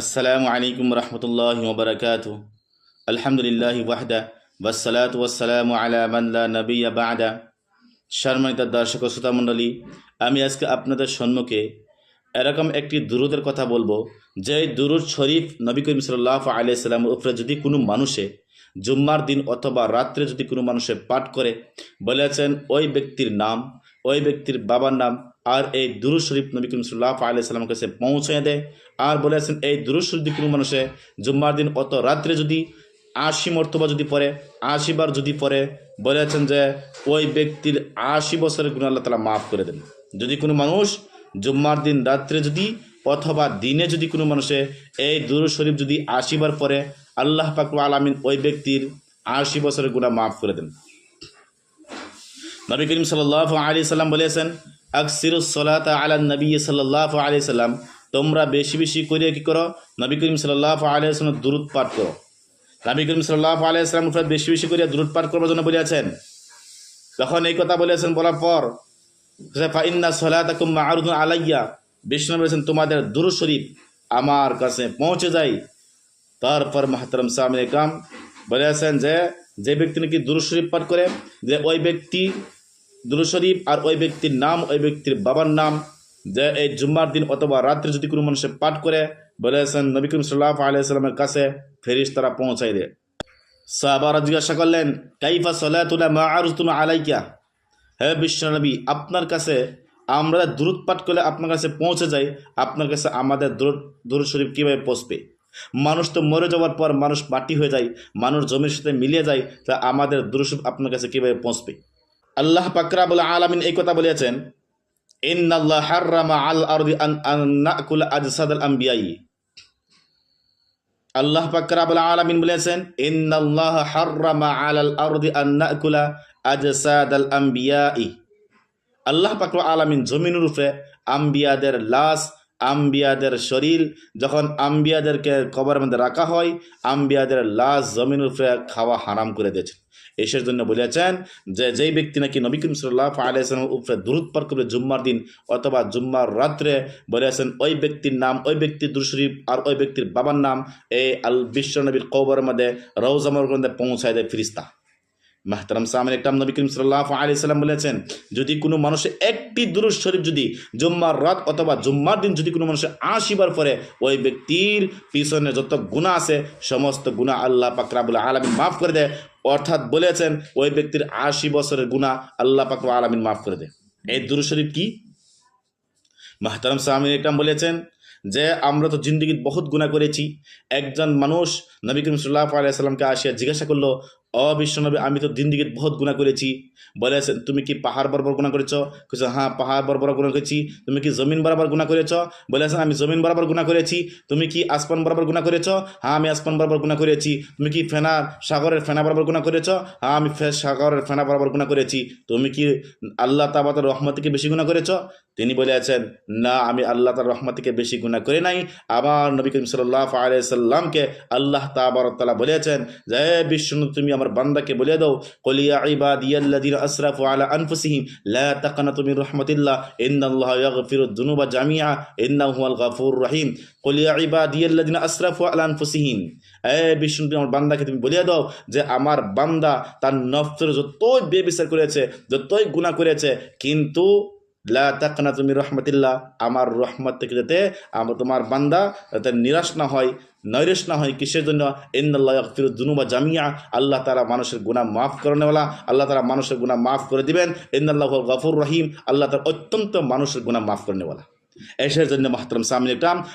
আসসালামু আলাইকুম রহমতুল্লাহ ওবরাকাত আলহামদুলিল্লাহ ওয়াহদা ওয়াসালাত ওয়াসালামু আলা মাল্লা নবিয়া বাদা। সম্মানিত দর্শক শ্রোতা মণ্ডলী, আমি আজকে আপনাদের সম্মুখে এরকম একটি দুরুদের কথা বলব, যে দুরুদ শরীফ নবী করিম সাল্লাহ আলিয়াল্লাম উপরে যদি কোনো মানুষে জুম্মার দিন অথবা রাত্রে যদি কোনো মানুষে পাঠ করে, বলেছেন ওই ব্যক্তির নাম, ওই ব্যক্তির বাবার নাম আর এই দুরুদ শরীফ নবী করিম সাল্লাহ আলিয়াল্লামের কাছে পৌঁছে দেয়। আর বলেছেন এই দুরুদ শরীফ কোনো মানুষে, জুম্মার দিন অত রাত্রে যদি আশি মর্তবা যদি পড়ে, আশি বার যদি পড়ে বলেছেন যে ওই ব্যক্তির আশি বছরের গুণ আল্লাহ তালা মাফ করে দেন। যদি কোনো মানুষ জুম্মার দিন রাত্রে যদি অথবা দিনে যদি কোনো মানুষে এই দুরুদ শরীফ যদি আশি বার পড়ে, আল্লাহ পাকু আলামিন ওই ব্যক্তির আশি বছরের গুণা মাফ করে দেন। নবী করিম সাল্লাহ আলি সাল্লাম বলেছেন আকসিরুসলাত আলা নবী সাল্লাহ আলি সাল্লাম, তোমরা বেশি বেশি করে কি করো? নবী করিম সাল্লাহ আলি দূরত পাঠ করো। নবী করিম সাল্লাহ আলি সাল্লাম উপরে বেশি বেশি করে দূরত পাঠ করবার জন্য বলেছেন তখন এই কথা বলেছেন বলার পর ফাইন্না সলাতাকুম মারুদুন আলাইয়া। বিষ্ণু বলেছেন, তোমাদের দুরু শরীফ আমার কাছে পৌঁছে যায়। তারপর মাহতারম সামিন কাম বলেছেন যে যে ব্যক্তি নাকি দুরু শরীফ পাঠ করে, যে ওই ব্যক্তি দুরু শরীফ আর ওই ব্যক্তির নাম, ওই ব্যক্তির বাবার নাম, যে এই জুম্মার দিন অথবা রাত্রে যদি কোনো মানুষে পাঠ করে বলেছেন নবী করিম সাল্লাহ আলাইসাল্লামের কাছে ফেরিস তারা পৌঁছাই দেয়। সাহাবারা জিজ্ঞাসা করলেন, কাইফা সলাতুল্লাহ মা আরুতুন আলাইকা? হে বিশ্বনবী, আপনার কাছে আমরা দূরত পাঠ করলে আপনার কাছে পৌঁছে যাই, আপনার কাছে আমাদের দূর দূর শরীফ কীভাবে পৌঁছবে? মানুষ তো মরে যাওয়ার পর মানুষ মাটি হয়ে যায়, মানুষ জমির সাথে মিলিয়ে যায়, তা আমাদের দুরুশরীফ আপনার কাছে কীভাবে পৌঁছবে? আল্লাহ পাকরা বলে আলামিন এই কথা বলেছেন ইন্নাল্লাহ হাররামা আল আরদি আন আন নাকুল আল আম্বিয়াই আল্লাহ পাকরাবুল আলামিন বলেছেন ইন্নাল্লাহ হাররামা আলাল আরদি আন নাকুলা আজসাদ আল আম্বিয়াই আল্লাহ পাকর আলামিন জমিনের উপরে আম্বিয়াদের লাশ আম্বিয়াদের শরীর, যখন আম্বিয়াদেরকে কবরের মধ্যে রাখা হয় আম্বিয়াদের লাশ জমিনের উপরে খাওয়া হারাম করে দিয়েছেন। এসের জন্য বলেছেন যে, যেই ব্যক্তি নাকি নবী করিম সাল্লাহ আলাইসলামের উপরে দূরত পার করবে জুম্মার দিন অথবা জুম্মার রাত্রে বলেছেন, ওই ব্যক্তির নাম, ওই ব্যক্তির দুশরীফ আর ওই ব্যক্তির বাবার নাম এই আল বিশ্ব নবীর কৌবর মধ্যে রৌজামর মধ্যে পৌঁছায় দেয় ফিরিস্তা। মাহতারাম সামিন একটাম নবী করিম সাল্লাহ আলি সাল্লাম বলেছেন, যদি কোনো মানুষের একটি দুরুজ শরীফ যদি জুম্মার রাত অথবা জুম্মার দিন যদি কোনো মানুষের আশিবার পরে ওই ব্যক্তির পিছনে যত গুণা আছে, সমস্ত গুণা আল্লাহ পাকরাবুল আলমিন মাফ করে দেয়। অর্থাৎ বলেছেন, ওই ব্যক্তির আশি বছরের গুণা আল্লাহ পাকর আলমিন মাফ করে দেয়। এই দুরুজ শরীফ কি? মাহতারাম সামিন একটাম বলেছেন যে, আমরা তো জিন্দগিত বহুত গুণা করেছি। একজন মানুষ নবী করিম সাল্লাহ আলাইসাল্লামকে আসিয়া জিজ্ঞাসা করল অবিশ্বনবী আমি তো জিন্দিগিত বহুত গুণা করেছি। বলেছেন তুমি কি পাহাড় বরাবর গুণা করেছ? কিছু হ্যাঁ পাহাড় বরাবর গুণা করেছি। তুমি কি জমিন বরাবর গুণা করেছ? বলেছেন আমি জমিন বরাবর গুণা করেছি। তুমি কি আসমান বরাবর গুণা করেছ? হ্যাঁ আমি আসমান বরাবর গুণা করেছি। তুমি কি ফেনা, সাগরের ফেনা বরাবর গুণা করেছ? হ্যাঁ আমি সাগরের ফেনা বরাবর গুণা করেছি। তুমি কি আল্লাহ তাবাতের রহমত থেকে বেশি গুণা করেছ? তিনি বলেছেন, না, আমি আল্লাহ তার রহমত থেকে বেশি গুণা করে নাই। আবার নবী করিম সাল্লাহ আলাইসাল্লামকে আল্লাহ তাবারতালা বলেছেন যে বিষ্ণু, তুমি আমার বান্দাকে বলে দাও কলিয়া ইবাদিয়াল্লাযিনা আসরাফু আলা আনফুসিহিম, লা তাকনাতু মির রাহমাতিল্লাহ, ইন্নাল্লাহা ইয়াগফিরুদ দুনুবা জামিআ, ইন্নাহু হুয়াল গাফুরুর রহিম। কলিয়া ইবাদিয়াল্লাযিনা আসরাফু আলা আনফুসিহিম, এ বিষ্ণু, তুমি আমার বান্দাকে তুমি বলিয়ে দাও যে, আমার বান্দা তার নফসের যতই বেবিচার করেছে, যতই গুনাহ করেছে, কিন্তু লা তুমি রহমতিল্লাহ, আমার রহমত থেকে যাতে আমার তোমার বান্দা যাতে নিরাশ না হয়, নৈরেশ না হয় কিসের জন্য? ইন্দাল্লাহ ফির দুনুবা জামিয়া আল্লাহ তারা মানুষের গুণা মাফ করেনেওয়ালা আল্লাহ তারা মানুষের গুণা মাফ করে দিবেন। ইন্দাল্লাহ গফুর রহিম। আল্লাহ তার অত্যন্ত মানুষের গুণা মাফ করেনেওয়ালা এসের জন্য মাহতরম সামিন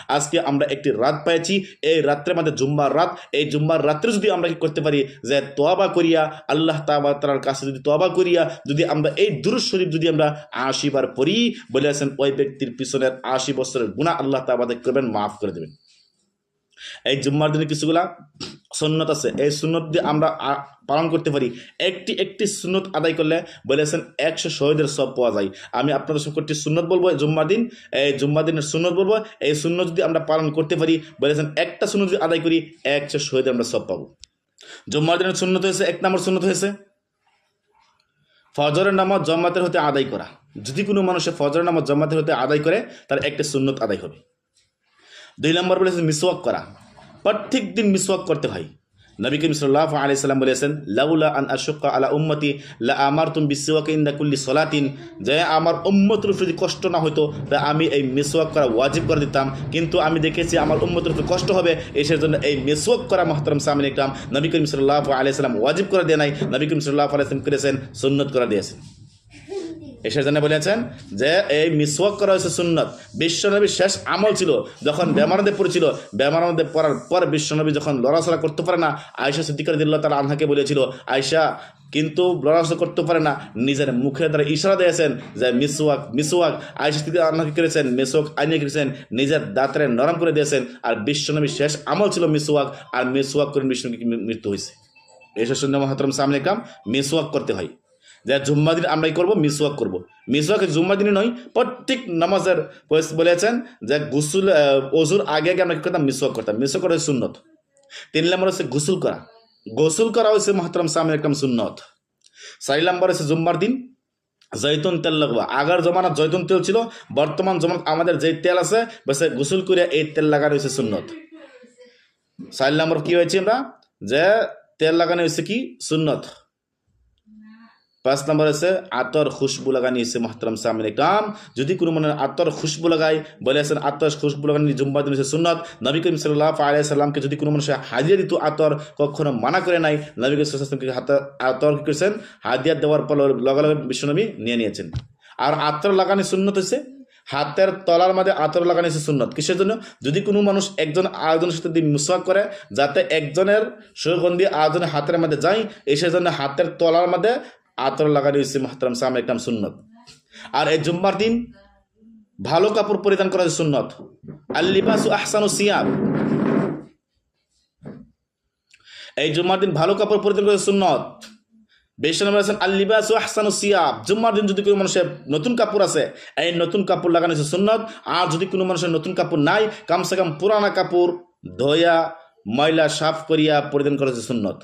আজকে আমরা একটি রাত পেয়েছি এই রাত্রে মধ্যে জুম্মার রাত। এই জুম্মার রাত্রে যদি আমরা কি করতে পারি? যে তোয়াবা করিয়া, আল্লাহ তাবা তার কাছে যদি তোয়াবা করিয়া, যদি আমরা এই দুরুজ শরীফ যদি আমরা আশিবার পড়ি বলেছেন ওই ব্যক্তির পিছনের আশি বছরের গুণা আল্লাহ তাবাদে করবেন, মাফ করে দেবেন। এই জুম্মার দিনে কিছুগুলা সুন্নত আছে। এই সুন্নত দিয়ে আমরা পালন করতে পারি। একটি একটি সুন্নত আদায় করলে বলেছেন একশো শহীদের সব পাওয়া যায়। আমি আপনাদের একটি সুন্নত বলব জুম্মার দিন। এই জুম্মার দিনের সুন্নত বলব। এই সুন্নত যদি আমরা পালন করতে পারি, বলেছেন একটা সুন্নত যদি আদায় করি, একশো শহীদের আমরা সব পাবো। জুম্মার দিনের সুন্নত হয়েছে, এক নম্বর সুন্নত হয়েছে, ফজরের নামাজ জমাতের হতে আদায় করা। যদি কোনো মানুষের ফজরের নামাজ জমাতের হতে আদায় করে, তার একটা সুন্নত আদায় হবে। দুই নম্বর বলেছেন মিসওয়াক করা। প্রত্যেক দিন মিসওয়াক করতে হয়। নবী করিম সাল্লাহ আলাইসাল্লাম বলেছেন, লাউলা আন আশুক্কা আলা উম্মতি, লা আমার তুম ইন্দা কুল্লি সলাতিন। যে আমার উম্মতের যদি কষ্ট না হতো তা আমি এই মিসওয়াক করা ওয়াজিব করে দিতাম। কিন্তু আমি দেখেছি আমার উম্মতের উপর কষ্ট হবে, এসের জন্য এই মিসওয়াক করা মহতরম সামিন ইকরাম নবী করিম সাল্লাহ আলাইসাল্লাম ওয়াজিব করে দেয় নাই। নবী করিম সাল্লাহ আলাইসাল্লাম করেছেন, সুন্নত করে দিয়েছেন। এসে জন্য বলেছেন যে এই মিসওয়াক করা হয়েছে সুন্নত। বিশ্বনবীর শেষ আমল ছিল যখন বেমারদের পড়েছিল। বেমারদের পড়ার পর বিশ্বনবী যখন লড়াচড়া করতে পারে না আয়সা সিদ্দিকার দিল্লা তার আনহাকে বলেছিল আয়সা কিন্তু লড়াচড়া করতে পারে না, নিজের মুখের দ্বারা ইশারা দিয়েছেন যে মিসওয়াক মিসওয়াক আয়সা সিদ্দিকার আনহাকে করেছেন মিসওয়াক আইনে করেছেন নিজের দাঁতরে নরম করে দিয়েছেন, আর বিশ্বনবীর শেষ আমল ছিল মিসওয়াক, আর মিসওয়াক করে বিষ্ণুকে মৃত্যু হয়েছে। এসব শুনে মহাতরম সামনে কাম মিসওয়াক করতে হয়। যে জুম্মা দিন আমরা আমরাই করব, মিসওয়াক করব। মিসওয়াক জুম্মা দিনই নয়, প্রত্যেক নামাজের বলেছেন যে গুসুল অজুর আগে আগে আমরা কি করতাম? মিসওয়াক করতাম। মিসওয়াক করা সুন্নত। তিন নম্বর হচ্ছে গুসুল করা। গোসল করা হচ্ছে মহাতরম সামনে একদম সুন্নত। চারি নম্বর হচ্ছে জুম্মার দিন। জৈতুন তেল লাগবা। আগের জমানাত জৈতুন তেল ছিল, বর্তমান জমানাত আমাদের যে তেল আছে, বেশি গোসল করে এই তেল লাগানো হয়েছে সুন্নত। চার নম্বর কি হয়েছে আমরা? যে তেল লাগানো হয়েছে কি? সুন্নত। পাঁচ নম্বর আছে আতর খুশবু লাগানি হচ্ছে মহতরম সামিন কাম যদি কোনো মনে আতর খুশবু লাগাই বলেছেন আতর খুশবু লাগানি জুম্বা দিন সুন্নত। নবী করিম সাল্লাহ আলিয়া সাল্লামকে যদি কোনো মানুষ হাজিয়া দিত, আতর কখনো মানা করে নাই, নবী করিম হাত আতর কি করেছেন? হাদিয়া দেওয়ার পর লগালগে বিশ্বনবী নিয়ে নিয়েছেন। আর আতর লাগানি সুন্নত হয়েছে হাতের তলার মধ্যে আতর লাগানো হচ্ছে সুন্নত। কিসের জন্য? যদি কোনো মানুষ একজন আরেকজনের সাথে দিয়ে মুসওয়াক করে, যাতে একজনের সুগন্ধি আরেকজনের হাতের মধ্যে যায় এসের জন্য হাতের তলার মধ্যে আতর লাগানো হয়েছে মহতরম সাম একদম সুন্নত। আর এই জুম্মার দিন ভালো কাপড় পরিধান করা সুন্নত। আল্লিবাসু আহসানু সিয়াব এই জুম্মার দিন ভালো কাপড় পরিধান করা সুন্নত। বেশনাম আছেন আল্লিবাসু আহসানু সিয়াব জুম্মার দিন যদি কোনো মানুষের নতুন কাপড় আছে, এই নতুন কাপড় লাগানো হয়েছে সুন্নত। আর যদি কোনো মানুষের নতুন কাপড় নাই, কমসে কম পুরানা কাপড়, ধোয়া, ময়লা সাফ করিয়া পরিধান করা হয়েছে সুন্নত।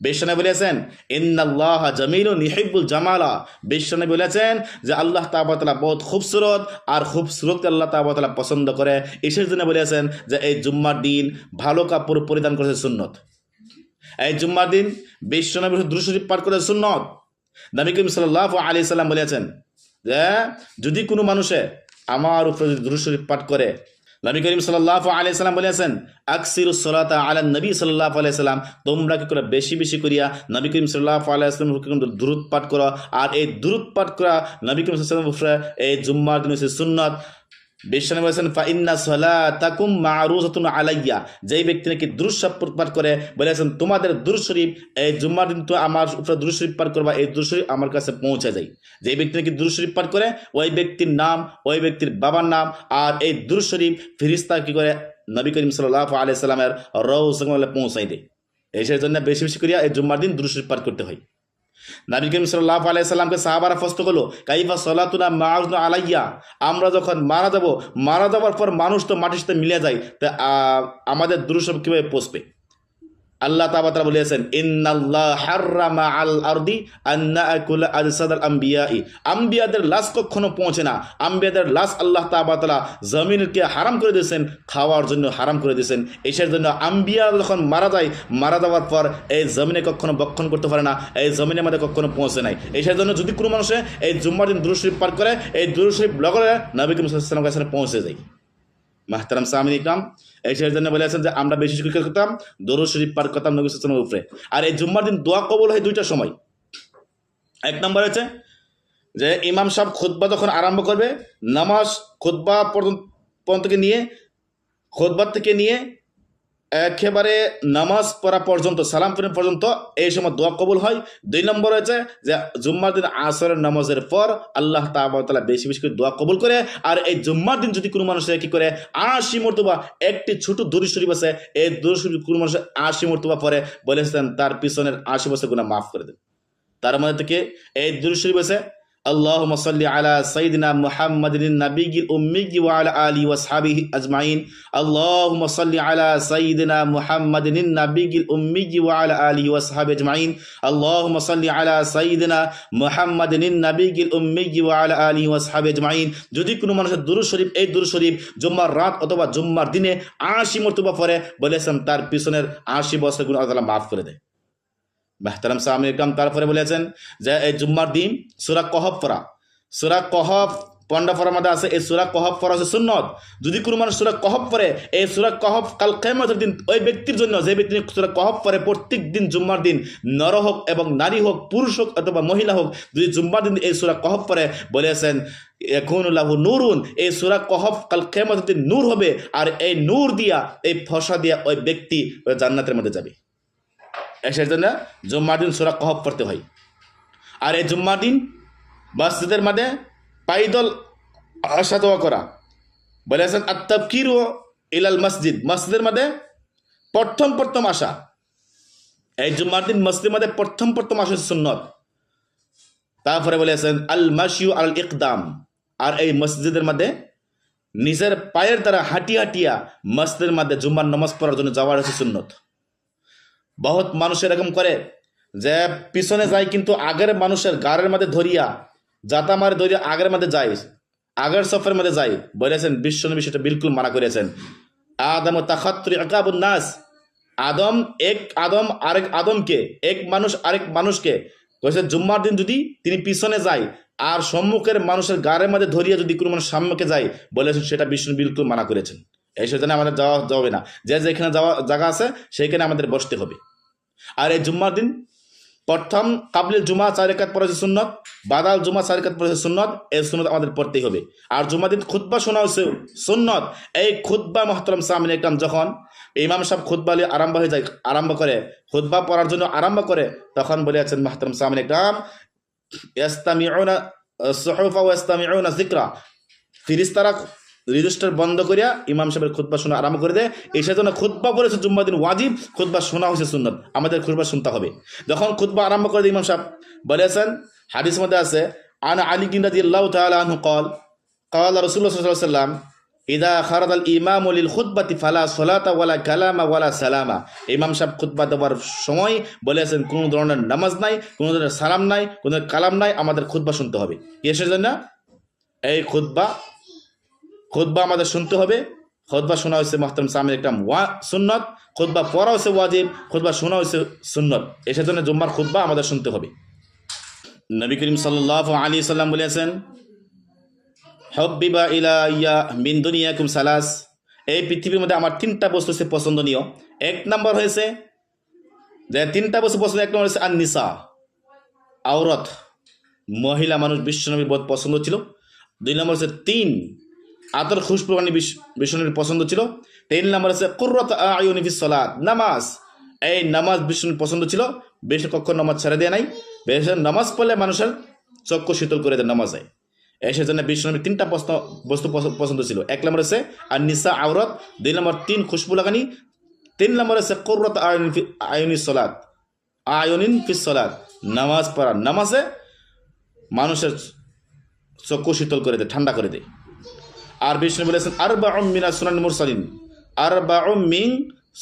বিশ্বনে বলেছেন, ইন্নাল্লাহ জামিল নিহিবুল জামালা। বিশ্বনে বলেছেন যে, আল্লাহ তাবাতলা বহুত খুবসুরত আর খুবসুরত আল্লাহ তাবাতলা পছন্দ করে। ঈশ্বর জন্য বলেছেন যে, এই জুম্মার দিন ভালো কাপড় পরিধান করেছে সুন্নত। এই জুম্মার দিন বিশ্বনবী দ্রুশরীফ পাঠ করে সুন্নত। নবী করিম সাল্লাহ আলি সাল্লাম বলেছেন যে, যদি কোনো মানুষে আমার উপরে যদি দ্রুশরীফ পাঠ করে নবী করিম সাল্লাহ আলি সাল্লাম বলেছেন, আকসির সলাতা আলা নবী সাল্লাহ আলাইসাল্লাম তোমরা কি করে বেশি বেশি করিয়া নবী করিম সাল্লাহ আলাইসলাম দূরত পাঠ করো? আর এই দূরত পাঠ করা নবী করিম সাল্লাম এই জুম্মার দিন হচ্ছে সুন্নত। বিশ্বনবী বলেছেন, ফাইন্না সালাতাকুম মারুজাতুন আলাইয়া। যেই ব্যক্তি নাকি দুরুশরীফ পাঠ করে বলেছেন তোমাদের দুরুশরীফ এই জুম্মার দিন তো আমার উপরে দুরুশরীফ পাঠ করবা, এই দুরুশরীফ আমার কাছে পৌঁছে যায়। যেই ব্যক্তি নাকি দুরুশরীফ পাঠ করে, ওই ব্যক্তির নাম, ওই ব্যক্তির বাবার নাম, আর এই দুরুশরীফ ফিরিস্তা কি করে, নবী করিম সাল্লাহ আলিয়া সাল্লামের রৌসে পৌঁছাই দেয়। এই জন্য বেশি বেশি করিয়া এই জুম্মার দিন দুরুশরীফ পাঠ করতে হয়। নবী করিম সাল্লাহ আলাইসাল্লামকে সাহাবারা ফস্ত করল, কাইফা সলাতুনা মাউজ আলাইয়া? আমরা যখন মারা যাব, মারা যাওয়ার পর মানুষ তো মাটির সাথে মিলে যায়, তা আমাদের দুরুসব কীভাবে পৌঁছবে আল্লাহ তাবাতারা বলেছেন, ইন্নাল্লাহ হাররামা আল আরদি আন্না আকুল আম্বিয়াই। আম্বিয়াদের লাশ কখনো পৌঁছে না। আম্বিয়াদের লাশ আল্লাহ তাবাতালা জমিনকে হারাম করে দিয়েছেন, খাওয়ার জন্য হারাম করে দিয়েছেন। এসের জন্য আম্বিয়া যখন মারা যায়, মারা যাওয়ার পর এই জমিনে কখনো বক্ষণ করতে পারে না, এই জমিনের মধ্যে কখনো পৌঁছে নাই। এসের জন্য যদি কোনো মানুষে এই জুম্মার দিন দুরুশরীফ পার করে, এই দুরুশরীফ লগরে নবী করিম কাছে পৌঁছে যায়। মাহতারাম সামিন ইকরাম, এই শেষের জন্য বলেছেন যে, আমরা বেশি শিক্ষা করতাম দরু শরীফ পার করতাম নবী সালামের উপরে। আর এই জুম্মার দিন দোয়া কবল হয় দুইটা সময়। এক নম্বর হচ্ছে যে, ইমাম সাহেব খুদ্া যখন আরম্ভ করবে, নামাজ খুদ্া পর্যন্ত নিয়ে খোদবার থেকে নিয়ে একেবারে নামাজ পড়া পর্যন্ত, সালাম ফিরে পর্যন্ত এই সময় দোয়া কবুল হয়। দুই নম্বর হয়েছে যে, জুম্মার দিন আসরের নামাজের পর আল্লাহ তালা বেশি বেশি করে দোয়া কবুল করে। আর এই জুম্মার দিন যদি কোনো মানুষের কি করে, আশি মর্তবা, একটি ছোট দরুদ শরীফ আছে, এই দরুদ শরীফ কোনো মানুষের আশি মর্তবা পরে বলেছেন তার পিছনের আশি বছর গুণা মাফ করে দেন। তার মধ্যে থেকে এই দরুদ শরীফ আছে আল্লাহ মসল্লি আলা সঈদিনা মোহাম্মদিন নাবিগিল উম্মিগি ওয়াল আলী ওয়াসাবি আজমাইন আল্লাহ মসল্লি আলা সঈদিনা মোহাম্মদিন নাবিগিল উম্মিগি ওয়াল আলী ওয়াসাবি আজমাইন আল্লাহ মসল্লি আলা সঈদিনা মোহাম্মদিন নাবিগিল উম্মিগি ওয়াল আলী ওয়াসাবি আজমাইন যদি কোনো মানুষের দুরু শরীফ এই দুরু শরীফ জুম্মার রাত অথবা জুম্মার দিনে আশি মর্তবা পরে বলেছেন তার পিছনের আশি বছর গুণ আল্লাহ মাফ করে দেয় মেহতারাম সাহাম ইকরাম তারপরে বলেছেন যে, এই জুম্মার দিন সুরা কহব পড়া। সুরা কহব পন্ডা পড়ার মধ্যে আছে, এই সুরা কহব পড়া হচ্ছে সুন্নত। যদি কোনো মানুষ সুরা কহব পড়ে, এই সুরা কহব কাল কেমতের দিন ওই ব্যক্তির জন্য, যে ব্যক্তি সুরা কহব পড়ে, প্রত্যেক দিন জুম্মার দিন নর হোক এবং নারী হোক, পুরুষ হোক অথবা মহিলা হোক, যদি জুম্মার দিন এই সুরা কহব পড়ে, বলেছেন এখন লাহু নুরুন এই সুরা কহব কাল কেমতের দিন নূর হবে, আর এই নূর দিয়া, এই ফসা দিয়া ওই ব্যক্তি জান্নাতের মধ্যে যাবে। সেই জন্য জুম্মার দিন সুরা কহব পড়তে হয়। আর এই জুম্মার দিন মসজিদের মধ্যে পাইদল আসা দোয়া করা। বলেছেন আত্তাবকির ও ইলাল মসজিদ। মসজিদের মধ্যে প্রথম প্রথম আসা এই জুম্মার দিন মসজিদের মধ্যে প্রথম প্রথম আসা সুন্নত। তারপরে বলেছেন আল মাসিউ আল ইকদাম। আর এই মসজিদের মধ্যে নিজের পায়ের দ্বারা হাঁটিয়া হাঁটিয়া মসজিদের মধ্যে জুম্মার নমাজ পড়ার জন্য যাওয়ার হচ্ছে সুন্নত। বহুত মানুষ এরকম করে যে পিছনে যায় কিন্তু আগের মানুষের গাড়ের মধ্যে ধরিয়া জাতা মারে ধরিয়া আগের মধ্যে যায়, আগের সফরের মধ্যে যাই বলেছেন বিশ্ব বিশ্বনবী সেটা বিলকুল মানা করেছেন। আদম তাখাত্তরি আকাবুন নাস। আদম এক, আদম আরেক আদমকে, এক মানুষ আরেক মানুষকে কয়েছে জুম্মার দিন যদি তিনি পিছনে যায় আর সম্মুখের মানুষের গাড়ের মধ্যে ধরিয়া যদি কোনো মানুষ সাম্যকে যায় বলেছেন, সেটা বিষ্ণু বিলকুল মানা করেছেন। এই সেজন্য আমাদের যাওয়া যাবে না। যে যেখানে যাওয়া জায়গা আছে, সেইখানে আমাদের বসতে হবে। আর এই জুম্মার দিন। প্রথম কাবলিল জুমা চার রেখাত পড়েছে সুন্নত, বাদাল জুমা চার রেখাত পড়েছে সুন্নত, এই সুন্নত আমাদের পড়তেই হবে। আর জুম্মা দিন খুদ্া শোনা হয়েছে সুন্নত। এই খুদ্া মহতরম সামিন একদম যখন ইমাম সাহেব খুদ্া নিয়ে আরম্ভ হয়ে যায়, আরম্ভ করে খুদ্া পড়ার জন্য আরম্ভ করে, তখন বলে আছেন মাহতরম সামিন একরাম ইস্তামিউনা সহফা ও ইস্তামিউনা জিকরা ফিরিস্তারা রেজিস্টার বন্ধ করিয়া ইমাম সাহেবের খুদ্া শোনা আরম্ভ করে দেয়। এই সেজন্য খুদ্া করেছে জুম্মা দিন ওয়াজিব খুদ্া শোনা হয়েছে সুন্নত। আমাদের খুদ্া শুনতে হবে। যখন খুদ্া আরম্ভ করে দেয় ইমাম সাহেব বলেছেন হাদিস মধ্যে আছে, আন আলী কিন্দাদি আল্লাহ তালু কল সাল্লাম ইদা খারাদ আল ইমাম লিল খুদ্বাতি ফালা সোলাতা ওয়ালা কালামা ওয়ালা সালামা। ইমাম সাহেব খুদ্া দেওয়ার সময় বলেছেন কোনো ধরনের নামাজ নাই, কোনো ধরনের সালাম নাই, কোনো ধরনের কালাম নাই, আমাদের খুদ্া শুনতে হবে। কিসের জন্য? এই খুদ্া খুদ্া আমাদের শুনতে হবে। খুদ্া শোনা হয়েছে মাহতাম সামির একটা ওয়া সুন্নত খুদ্া পড়া হয়েছে ওয়াজিব খুদ্া শোনা হয়েছে সুন্নত। এসে জন্য জুম্মার খুদ্া আমাদের শুনতে হবে। নবী করিম সাল্লাহ আলী সাল্লাম বলেছেন, হব্বিবা ইলা ইয়া মিন দুনিয়াকুম সালাস। এই পৃথিবীর মধ্যে আমার তিনটা বস্তু হচ্ছে পছন্দনীয়। এক নম্বর হয়েছে, যে তিনটা বস্তু পছন্দ এক নম্বর হয়েছে আর আওরত। মহিলা মানুষ বিশ্বনবীর বহুত পছন্দ ছিল। দুই নম্বর হচ্ছে তিন আতর খুশপ্রবাণী বিষ্ণুর পছন্দ ছিল। তিন নম্বর আছে কুর্রত আয়ুনিফিস সলাদ নামাজ। এই নামাজ বিষ্ণুর পছন্দ ছিল। বেশ কক্ষ নামাজ ছেড়ে দেয় নাই। নামাজ পড়লে মানুষের চক্ষু শীতল করে দেয় নামাজে। এই সেজন্য বিষ্ণুর তিনটা প্রশ্ন বস্তু পছন্দ ছিল। এক নম্বর আছে আর নিসা আওরত। দুই নম্বর, তিন খুশবু লাগানি। তিন নম্বর আছে কুর্রত আয়ুনি সলাদ আয়নিন ফিস সলাদ নামাজ পড়া নামাজে মানুষের চক্ষু শীতল করে দেয়, ঠান্ডা করে দেয়। আর বিষ্ণু বলেছেন আর বা মিনা সুনানি মুরসালিন। আর বা মিং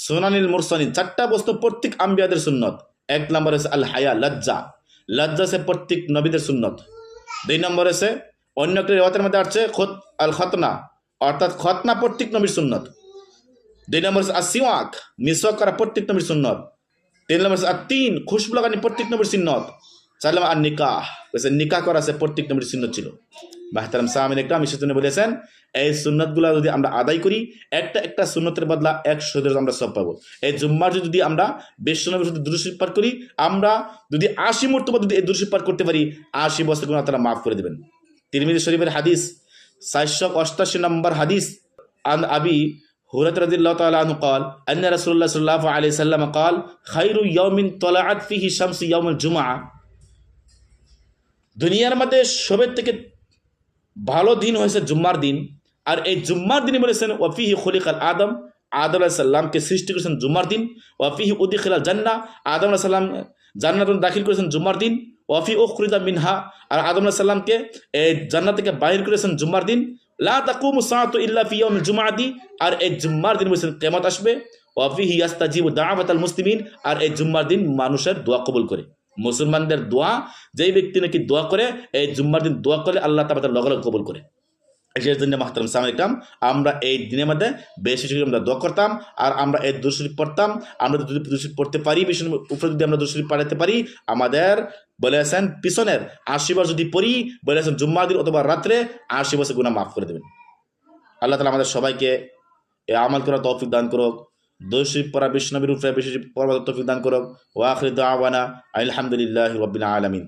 সুনানিল মুরসালিন। চারটা বস্তু প্রত্যেক আম্বিয়াদের সুন্নত। এক নম্বর আছে আল হায়া লজ্জা। লজ্জা সে প্রত্যেক নবীদের সুন্নত। দুই নম্বর আছে অন্য একটি রেওয়াতের মধ্যে আসছে খত আল খতনা অর্থাৎ খতনা প্রত্যেক নবীর সুন্নত। দুই নম্বর আছে আসিওয়াক মিসওয়াক করা প্রত্যেক নবীর সুন্নত। তিন নম্বর আর তিন খুশবু লাগানি প্রত্যেক নবীর সুন্নত। চার নম্বর আর নিকাহ নিকাহ করা আছে প্রত্যেক নবীর সুন্নত ছিল। মাহতারাম সাহামিন একরাম সেজন্য বলেছেন এই সুন্নতগুলো যদি আমরা আদায় করি একটা একটা সুন্নতের বদলা একশো আমরা সব পাবো এই জুম্মার যদি আমরা বিশ্বনবীর সাথে দুরুশিপ পাঠ করি আমরা যদি আশি মর্তবা যদি এই দুরুশিপ পাঠ করতে পারি আশি বছর গুণ তারা মাফ করে দেবেন তিরমিজি শরীফের হাদিস চারশো অষ্টাশি নম্বর হাদিস আন আবি হুরাত রাদিল্লাহ তাআলা আনহু قال ان رسول الله صلى الله عليه وسلم قال خير يوم طلعت فيه الشمس يوم الجمعه দুনিয়ার মধ্যে সবের থেকে ভালো দিন হয়েছে জুম্মার দিন, আর এই জুম্মার দিনে বলেছেন, ওয়াফিহি খলিকাল আদম। আদম আলাহিসাল্লামকে সৃষ্টি করেছেন জুম্মার দিন। ওয়াফিহি উদ্দিখিলাল জান্না আদম আলাহিসাল্লাম জান্নাত দাখিল করেছেন জুম্মার দিন। ওয়াফি উখরিদা মিনহা। আর আদম আলাইহিস সালামকে এই জান্নাত থেকে বাইর করেছেন জুম্মার দিন। আর এই জুম্মার দিন বলেছেন, কিয়ামত আসবে। ওয়াফিহি ইয়াস্তাজিবু দাওয়াতাল মুসলিমিন। আর এই জুম্মার দিন মানুষের দোয়া কবুল করে। মুসলমানদের দোয়া, যেই ব্যক্তি নাকি দোয়া করে, এই জুম্মার দিন দোয়া করে আল্লাহ তার লগে লগে কবুল করে। সেই জন্য মাহতারাম সালাম আমরা এই দিনের মধ্যে বেশি আমরা দোয়া করতাম, আর আমরা এই দুশরীফ পড়তাম। আমরা যদি দুশরীফ পড়তে পারি বেশি উপরে যদি আমরা দুশরীফ পাঠাতে পারি, আমাদের বলেছেন পিছনের আশি বার যদি পড়ি বলেছেন জুম্মা দিন অথবা রাত্রে আশি বছর গুণা মাফ করে দেবেন। আল্লাহ তালা আমাদের সবাইকে আমল করা তৌফিক দান করুক। দোষরীফ পরা বিষ্ণবীর উপরে বেশি তৌফিক দান করুক। ওয়াখরি দাওয়ানা আলহামদুলিল্লাহ রবিন আলমিন।